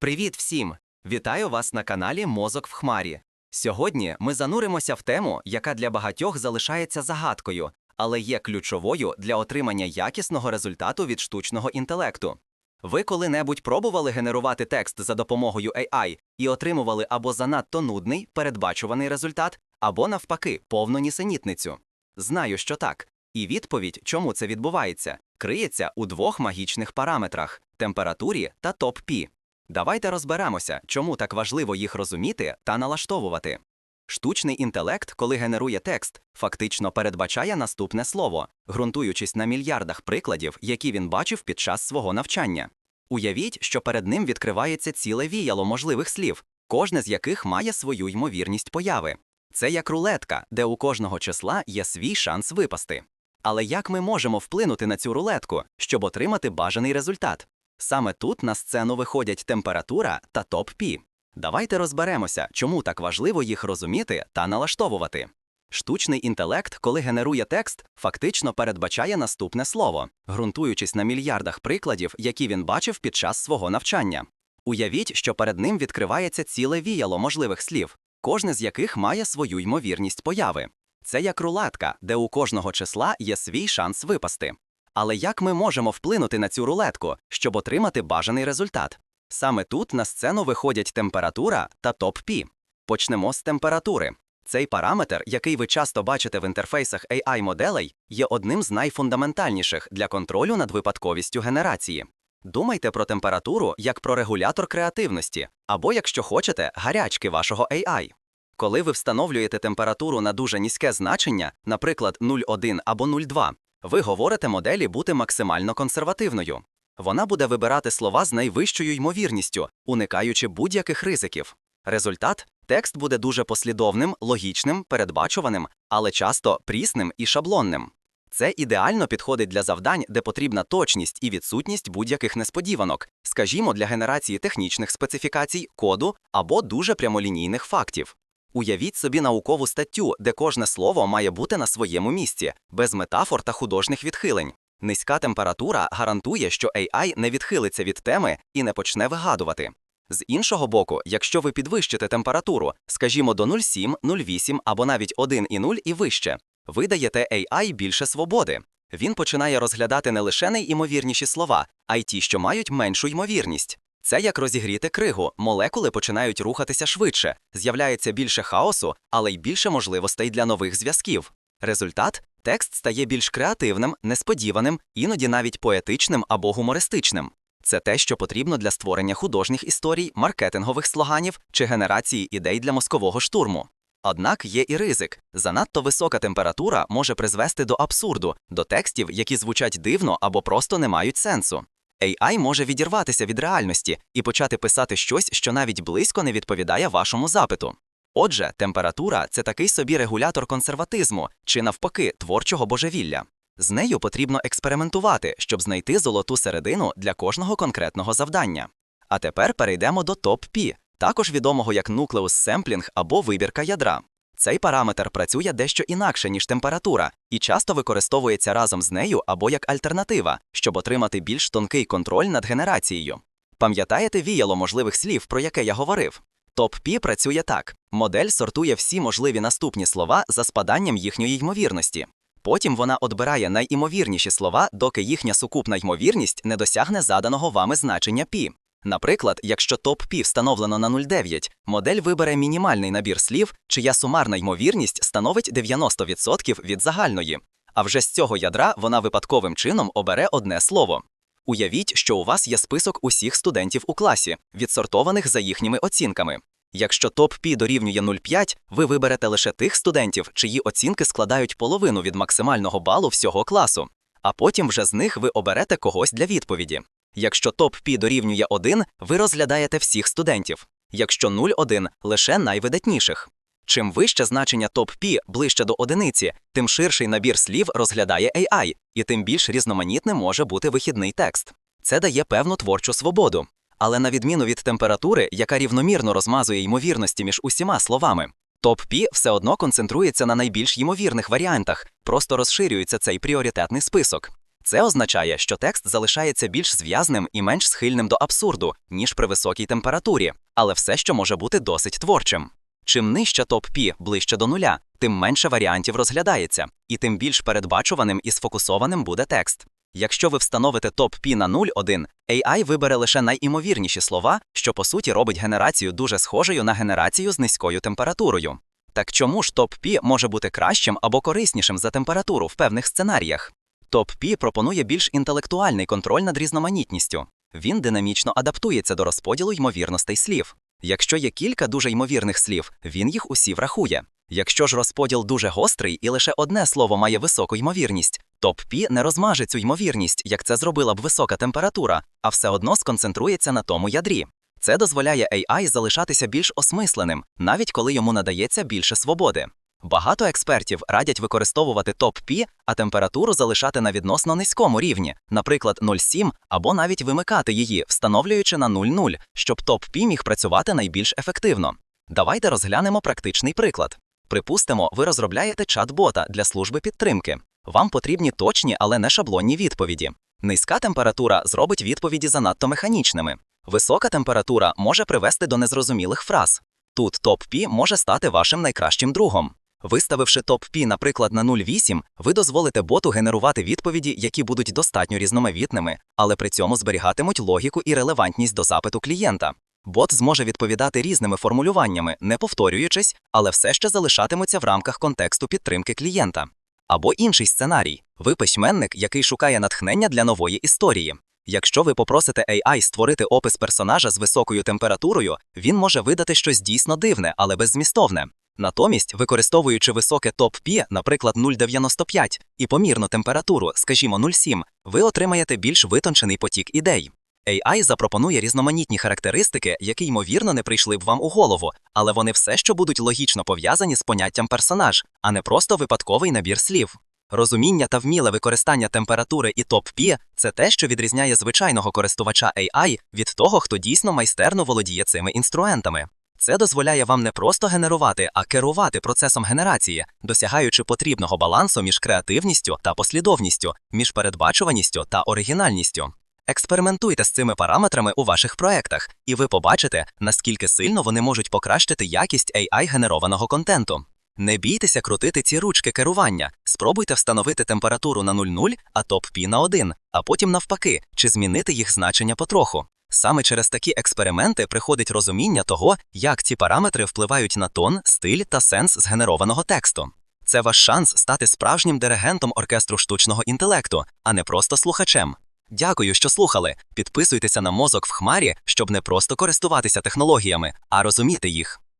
Привіт всім! Вітаю вас на каналі Мозок в Хмарі. Сьогодні ми зануримося в тему, яка для багатьох залишається загадкою, але є ключовою для отримання якісного результату від штучного інтелекту. Ви коли-небудь пробували генерувати текст за допомогою AI і отримували або занадто нудний, передбачуваний результат, або навпаки, повну нісенітницю. Знаю, що так. І відповідь, чому це відбувається, криється у двох магічних параметрах температурі та топ-пі. Давайте розберемося, чому так важливо їх розуміти та налаштовувати. Штучний інтелект, коли генерує текст, фактично передбачає наступне слово, ґрунтуючись на мільярдах прикладів, які він бачив під час свого навчання. Уявіть, що перед ним відкривається ціле віяло можливих слів, кожне з яких має свою ймовірність появи. Це як рулетка, де у кожного числа є свій шанс випасти. Але як ми можемо вплинути на цю рулетку, щоб отримати бажаний результат? Саме тут на сцену виходять температура та топ-пі. Давайте розберемося, чому так важливо їх розуміти та налаштовувати. Штучний інтелект, коли генерує текст, фактично передбачає наступне слово, ґрунтуючись на мільярдах прикладів, які він бачив під час свого навчання. Уявіть, що перед ним відкривається ціле віяло можливих слів, кожне з яких має свою ймовірність появи. Це як рулетка, де у кожного числа є свій шанс випасти. Але як ми можемо вплинути на цю рулетку, щоб отримати бажаний результат? Саме тут на сцену виходять температура та топ-пі. Почнемо з температури. Цей параметр, який ви часто бачите в інтерфейсах AI-моделей, є одним з найфундаментальніших для контролю над випадковістю генерації. Думайте про температуру як про регулятор креативності, або, якщо хочете, гарячки вашого AI. Коли ви встановлюєте температуру на дуже низьке значення, наприклад, 0,1 або 0,2, ви говорите моделі бути максимально консервативною. Вона буде вибирати слова з найвищою ймовірністю, уникаючи будь-яких ризиків. Результат текст буде дуже послідовним, логічним, передбачуваним, але часто прісним і шаблонним. Це ідеально підходить для завдань, де потрібна точність і відсутність будь-яких несподіванок, скажімо, для генерації технічних специфікацій, коду або дуже прямолінійних фактів. Уявіть собі наукову статтю, де кожне слово має бути на своєму місці, без метафор та художніх відхилень. Низька температура гарантує, що AI не відхилиться від теми і не почне вигадувати. З іншого боку, якщо ви підвищите температуру, скажімо, до 0,7, 0,8 або навіть 1,0 і вище, ви даєте AI більше свободи. Він починає розглядати не лише найімовірніші слова, а й ті, що мають меншу ймовірність. Це як розігріти кригу, молекули починають рухатися швидше, з'являється більше хаосу, але й більше можливостей для нових зв'язків. Результат текст стає більш креативним, несподіваним, іноді навіть поетичним або гумористичним. Це те, що потрібно для створення художніх історій, маркетингових слоганів чи генерації ідей для мозкового штурму. Однак є і ризик. Занадто висока температура може призвести до абсурду, до текстів, які звучать дивно або просто не мають сенсу. AI може відірватися від реальності і почати писати щось, що навіть близько не відповідає вашому запиту. Отже, температура це такий собі регулятор консерватизму чи, навпаки, творчого божевілля. З нею потрібно експериментувати, щоб знайти золоту середину для кожного конкретного завдання. А тепер перейдемо до топ-пі, також відомого як нуклеус семплінг або вибірка ядра. Цей параметр працює дещо інакше, ніж температура, і часто використовується разом з нею або як альтернатива, щоб отримати більш тонкий контроль над генерацією. Пам'ятаєте віяло можливих слів, про яке я говорив? Топ-пі працює так: модель сортує всі можливі наступні слова за спаданням їхньої ймовірності. Потім вона отбирає найімовірніші слова, доки їхня сукупна ймовірність не досягне заданого вами значення пі. Наприклад, якщо топ-пі встановлено на 0,9, модель вибере мінімальний набір слів, чия сумарна ймовірність становить 90% від загальної. А вже з цього ядра вона випадковим чином обере одне слово. Уявіть, що у вас є список усіх студентів у класі, відсортованих за їхніми оцінками. Якщо топ-пі дорівнює 0,5, ви виберете лише тих студентів, чиї оцінки складають половину від максимального балу всього класу, а потім вже з них ви оберете когось для відповіді. Якщо топ-пі дорівнює 1, ви розглядаєте всіх студентів. Якщо 0,1 – лише найвидатніших. Чим вище значення топ-пі ближче до одиниці, тим ширший набір слів розглядає AI, і тим більш різноманітним може бути вихідний текст. Це дає певну творчу свободу. Але на відміну від температури, яка рівномірно розмазує ймовірності між усіма словами, топ-пі все одно концентрується на найбільш ймовірних варіантах, просто розширюється цей пріоритетний список. Це означає, що текст залишається більш зв'язним і менш схильним до абсурду, ніж при високій температурі, але все ще може бути досить творчим. Чим нижча топ-пі ближче до нуля, тим менше варіантів розглядається, і тим більш передбачуваним і сфокусованим буде текст. Якщо ви встановите топ-пі на 0.1, AI вибере лише найімовірніші слова, що по суті робить генерацію дуже схожою на генерацію з низькою температурою. Так чому ж топ-пі може бути кращим або кориснішим за температуру в певних сценаріях? Топ-пі пропонує більш інтелектуальний контроль над різноманітністю. Він динамічно адаптується до розподілу ймовірностей слів. Якщо є кілька дуже ймовірних слів, він їх усі врахує. Якщо ж розподіл дуже гострий і лише одне слово має високу ймовірність, топ-пі не розмаже цю ймовірність, як це зробила б висока температура, а все одно сконцентрується на тому ядрі. Це дозволяє AI залишатися більш осмисленим, навіть коли йому надається більше свободи. Багато експертів радять використовувати топ-пі, а температуру залишати на відносно низькому рівні, наприклад, 0,7, або навіть вимикати її, встановлюючи на 0,0, щоб топ-пі міг працювати найбільш ефективно. Давайте розглянемо практичний приклад. Припустимо, ви розробляєте чат-бота для служби підтримки. Вам потрібні точні, але не шаблонні відповіді. Низька температура зробить відповіді занадто механічними. Висока температура може привести до незрозумілих фраз. Тут топ-пі може стати вашим найкращим другом. Виставивши топ-пі, наприклад, на 0,8, ви дозволите боту генерувати відповіді, які будуть достатньо різноманітними, але при цьому зберігатимуть логіку і релевантність до запиту клієнта. Бот зможе відповідати різними формулюваннями, не повторюючись, але все ще залишатиметься в рамках контексту підтримки клієнта. Або інший сценарій: ви письменник, який шукає натхнення для нової історії. Якщо ви попросите AI створити опис персонажа з високою температурою, він може видати щось дійсно дивне, але беззмістовне. Натомість, використовуючи високе топ-пі, наприклад, 0,95 і помірну температуру, скажімо, 0,7, ви отримаєте більш витончений потік ідей. AI запропонує різноманітні характеристики, які ймовірно не прийшли б вам у голову, але вони все ще будуть логічно пов'язані з поняттям персонаж, а не просто випадковий набір слів. Розуміння та вміле використання температури і топ-пі – це те, що відрізняє звичайного користувача AI від того, хто дійсно майстерно володіє цими інструментами. Це дозволяє вам не просто генерувати, а керувати процесом генерації, досягаючи потрібного балансу між креативністю та послідовністю, між передбачуваністю та оригінальністю. Експериментуйте з цими параметрами у ваших проектах, і ви побачите, наскільки сильно вони можуть покращити якість AI-генерованого контенту. Не бійтеся крутити ці ручки керування, спробуйте встановити температуру на 0,0, а топ-пі на 1, а потім навпаки, чи змінити їх значення потроху. Саме через такі експерименти приходить розуміння того, як ці параметри впливають на тон, стиль та сенс згенерованого тексту. Це ваш шанс стати справжнім диригентом оркестру штучного інтелекту, а не просто слухачем. Дякую, що слухали. Підписуйтеся на мозок в хмарі, щоб не просто користуватися технологіями, а розуміти їх.